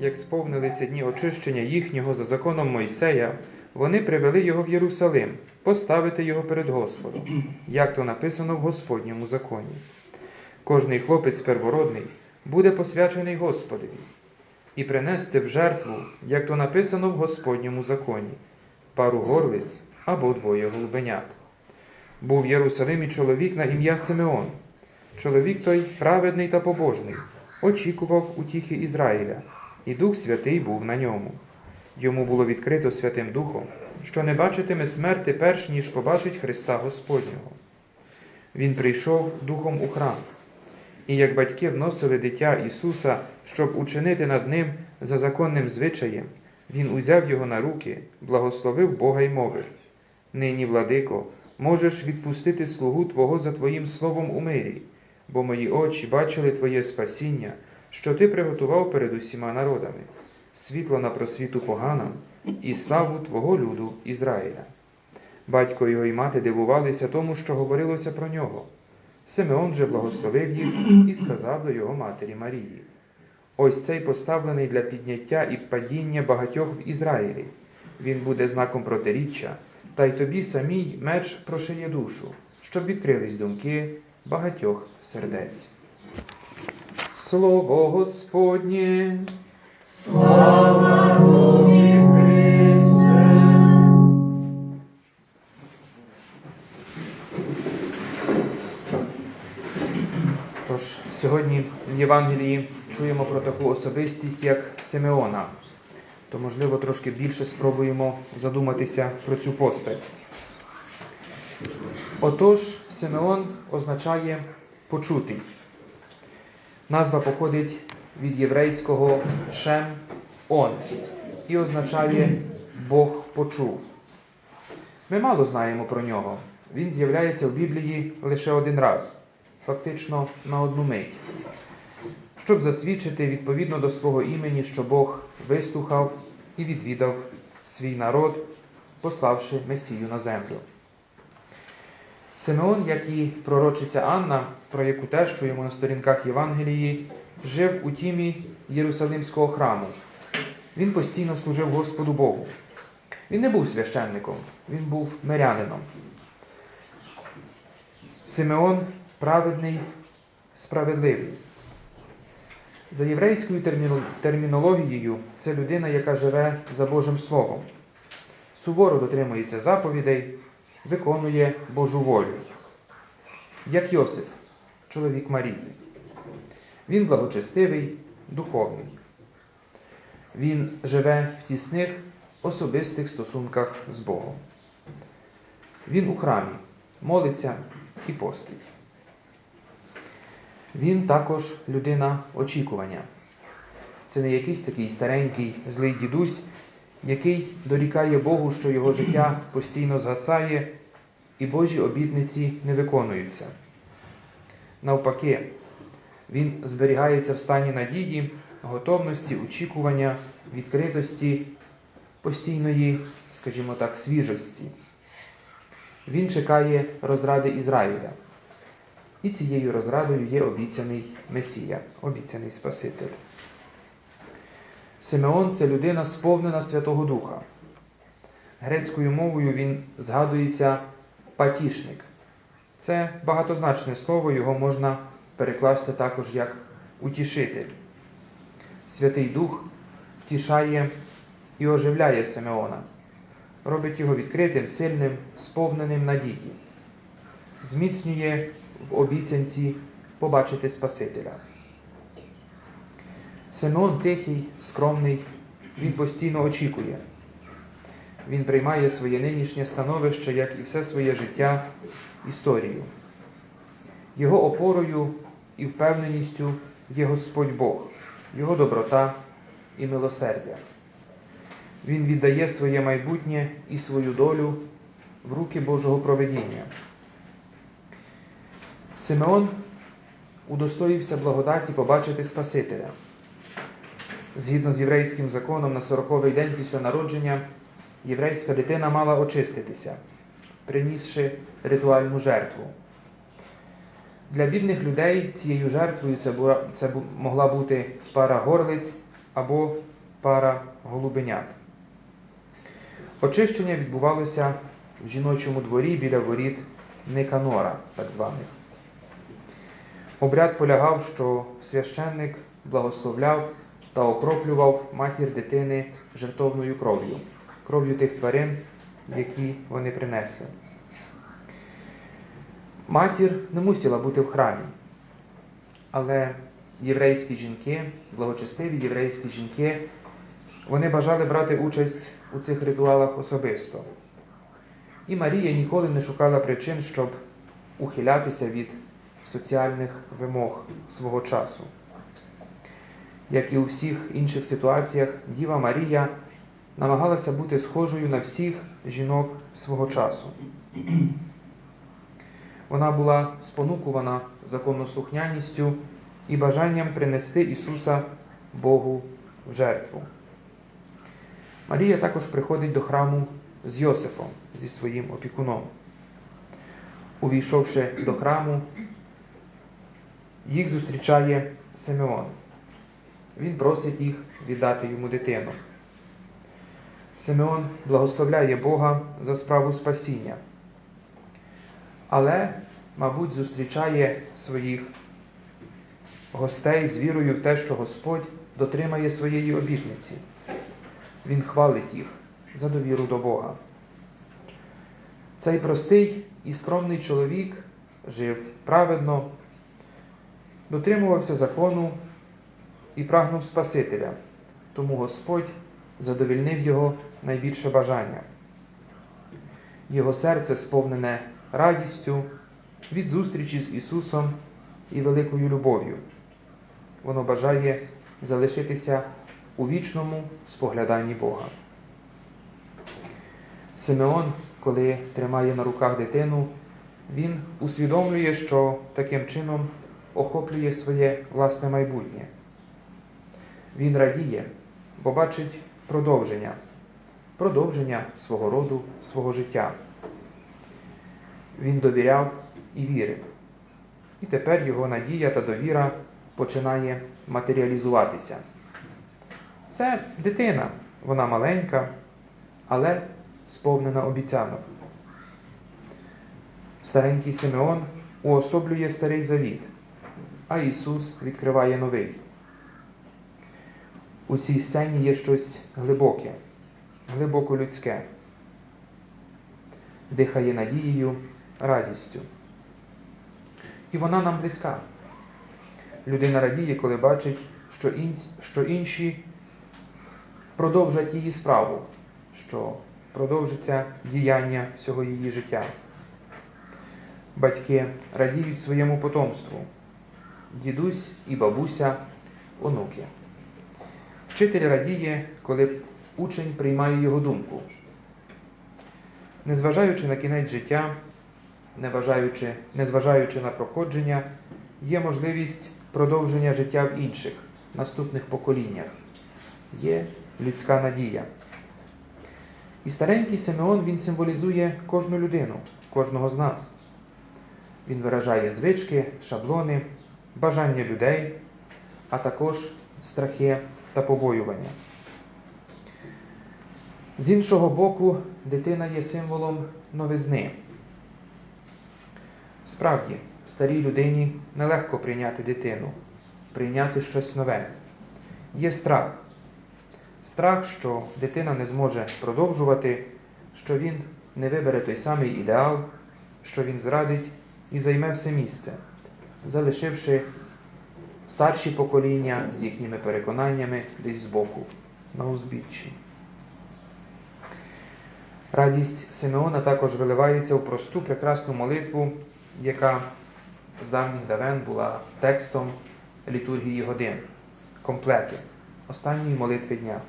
Як сповнилися дні очищення їхнього за законом Мойсея, вони привели його в Єрусалим, поставити його перед Господом, як то написано в Господньому законі. Кожний хлопець первородний буде посвячений Господові, і принести в жертву, як то написано в Господньому законі, пару горлиць або двоє голубенят. Був в Єрусалимі чоловік на ім'я Симеон. Чоловік той праведний та побожний, очікував утіхи Ізраїля, і Дух Святий був на ньому. Йому було відкрито Святим Духом, що не бачитиме смерти перш ніж побачить Христа Господнього. Він прийшов духом у храм, і як батьки вносили дитя Ісуса, щоб учинити над ним за законним звичаєм, він узяв його на руки, благословив Бога й мовив: Нині, владико, можеш відпустити слугу Твого за Твоїм словом у мирі, бо мої очі бачили Твоє спасіння, що Ти приготував перед усіма народами, світло на просвіту поганам і славу Твого люду Ізраїля. Батько його і мати дивувалися тому, що говорилося про нього. Симеон же благословив їх і сказав до його матері Марії: Ось цей поставлений для підняття і падіння багатьох в Ізраїлі. Він буде знаком протиріччя, та й тобі самій меч прошиє душу, щоб відкрились думки багатьох сердець. Слово Господнє. Слава Тобі, Христе! Тож сьогодні в Євангелії чуємо про таку особистість, як Симеона. То, можливо, трошки більше спробуємо задуматися про цю постать. Отож, Симеон означає почутий. Назва походить від єврейського шем он і означає Бог почув. Ми мало знаємо про нього. Він з'являється в Біблії лише один раз, фактично на одну мить, щоб засвідчити відповідно до свого імені, що Бог вислухав і відвідав свій народ, пославши Месію на землю. Симеон, як і пророчиця Анна, про яку теж чуємо на сторінках Євангелії, жив у тімі Єрусалимського храму. Він постійно служив Господу Богу. Він не був священником, він був мирянином. Симеон праведний, справедливий. За єврейською термінологією, це людина, яка живе за Божим Словом, суворо дотримується заповідей, виконує Божу волю. Як Йосиф, чоловік Марії. Він благочестивий, духовний. Він живе в тісних особистих стосунках з Богом. Він у храмі молиться і постить. Він також людина очікування. Це не якийсь такий старенький злий дідусь, який дорікає Богу, що його життя постійно згасає і Божі обітниці не виконуються. Навпаки, він зберігається в стані надії, готовності, очікування, відкритості, постійної, скажімо так, свіжості. Він чекає розради Ізраїля. І цією розрадою є обіцяний Месія, обіцяний Спаситель. Симеон це людина, сповнена Святого Духа. Грецькою мовою він згадується патішник. Це багатозначне слово, його можна перекласти також як утішитель. Святий Дух втішає і оживляє Симеона, робить його відкритим, сильним, сповненим надії, зміцнює в обіцянці побачити Спасителя. Симеон тихий, скромний, він постійно очікує. Він приймає своє нинішнє становище, як і все своє життя, історію. Його опорою і впевненістю є Господь Бог, Його доброта і милосердя. Він віддає своє майбутнє і свою долю в руки Божого проведіння. Симеон удостоївся благодаті побачити Спасителя. Згідно з єврейським законом, на 40-й день після народження єврейська дитина мала очиститися. принісши ритуальну жертву. Для бідних людей цією жертвою це, була, це могла бути пара горлиць або пара голубенят. Очищення відбувалося в жіночому дворі біля воріт Никанора, так званих. Обряд полягав, що священник благословляв та окроплював матір дитини жертовною кров'ю, кров'ю тих тварин, які вони принесли. Матір не мусила бути в храмі, але єврейські жінки, благочестиві єврейські жінки, вони бажали брати участь у цих ритуалах особисто. І Марія ніколи не шукала причин, щоб ухилятися від соціальних вимог свого часу. Як і у всіх інших ситуаціях, Діва Марія намагалася бути схожою на всіх жінок свого часу. Вона була спонукувана законослухняністю і бажанням принести Ісуса Богу в жертву. Марія також приходить до храму з Йосифом, зі своїм опікуном. Увійшовши до храму, їх зустрічає Симеон. Він просить їх віддати йому дитину. Симеон благословляє Бога за справу спасіння, але, мабуть, зустрічає своїх гостей з вірою в те, що Господь дотримає своєї обітниці. Він хвалить їх за довіру до Бога. Цей простий і скромний чоловік жив праведно, дотримувався закону і прагнув Спасителя, тому Господь задовільнив його найбільше бажання. Його серце сповнене радістю від зустрічі з Ісусом і великою любов'ю. Воно бажає залишитися у вічному спогляданні Бога. Симеон, коли тримає на руках дитину, він усвідомлює, що таким чином охоплює своє власне майбутнє. Він радіє, бо бачить продовження, продовження свого роду, свого життя. Він довіряв і вірив. І тепер його надія та довіра починає матеріалізуватися. Це дитина, вона маленька, але сповнена обіцянок. Старенький Симеон уособлює старий завіт, а Ісус відкриває новий. У цій сцені є щось глибоке, глибоко людське, дихає надією, радістю. І вона нам близька. Людина радіє, коли бачить, що, ін- що інші продовжать її справу, що продовжиться діяння всього її життя. Батьки радіють своєму потомству, дідусь і бабуся, онуки. Вчитель радіє, коли учень приймає його думку. Незважаючи на кінець життя, незважаючи, незважаючи на проходження, є можливість продовження життя в інших, наступних поколіннях. Є людська надія. І старенький Симеон він символізує кожну людину, кожного з нас. Він виражає звички, шаблони, бажання людей, а також страхи та побоювання. З іншого боку, дитина є символом новизни. Справді, старій людині нелегко прийняти дитину, прийняти щось нове. Є страх. Страх, що дитина не зможе продовжувати, що він не вибере той самий ідеал, що він зрадить і займе все місце, залишивши старші покоління з їхніми переконаннями десь збоку, на узбіччі. Радість Симеона також виливається у просту прекрасну молитву, яка з давніх давен була текстом літургії годин, комплети, останньої молитви дня.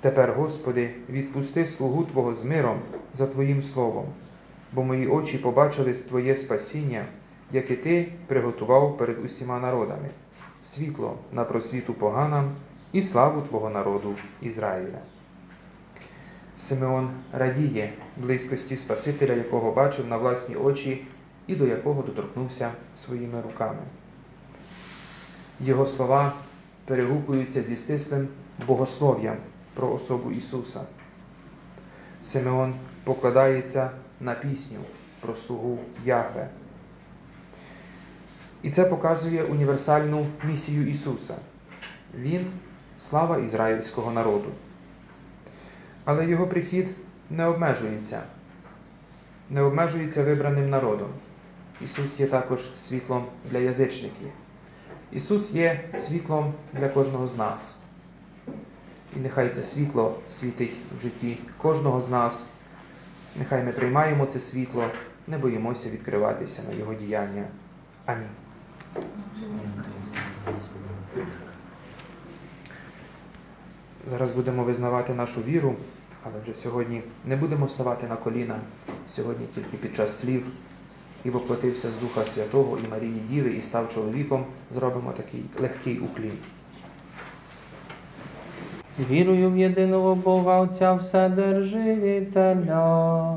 Тепер, Господи, відпусти слугу Твого з миром за Твоїм словом, бо мої очі побачили Твоє спасіння, яке Ти приготував перед усіма народами, світло на просвіту поганам і славу Твого народу Ізраїля. Симеон радіє близькості Спасителя, якого бачив на власні очі і до якого доторкнувся своїми руками. Його слова перегукуються зі стислим богослов'ям про особу Ісуса. Симеон покладається на пісню про слугу Яхве. І це показує універсальну місію Ісуса. Він слава ізраїльського народу. Але його прихід не обмежується, не обмежується вибраним народом. Ісус є також світлом для язичників. Ісус є світлом для кожного з нас. І нехай це світло світить в житті кожного з нас. Нехай ми приймаємо це світло, не боїмося відкриватися на Його діяння. Амінь. Зараз будемо визнавати нашу віру, але вже сьогодні не будемо ставати на коліна, сьогодні тільки під час слів. І воплотився з Духа Святого і Марії Діви, і став чоловіком, зробимо такий легкий уклін. Вірую в єдиного Бога Отця Вседержителя,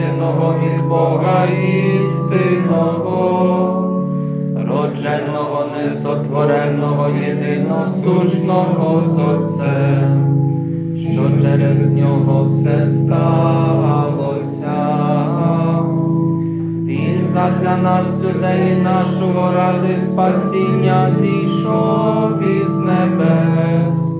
Істинного від Бога істинного, родженого, несотвореного, єдиносушного з Отцем, що через нього все сталося. Він задля нас, людей нашого ради спасіння зійшов із небес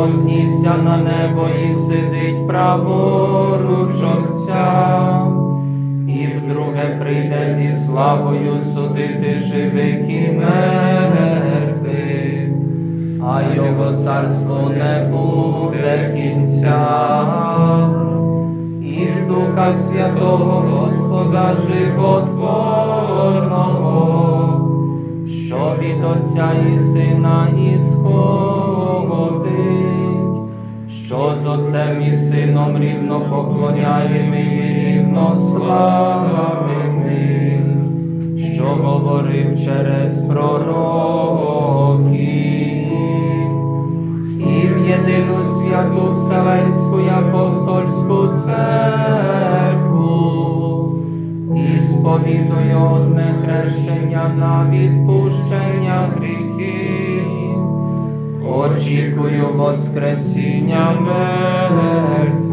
вознісся на небо, і сидить праворуч Отця, і вдруге прийде зі славою судити живих і мертвих, а його царство не буде кінця. І в Духа Святого Господа Животворного, що від Отця і Сина ісходить, що з Отцем і Сином рівно поклоняємо і рівно славимо, що говорив через пророків і в єдину святу Вселенську і апостольську церкву, і сповідую одне хрещення на відпущення гріхів, очікую Воскресіння мертвих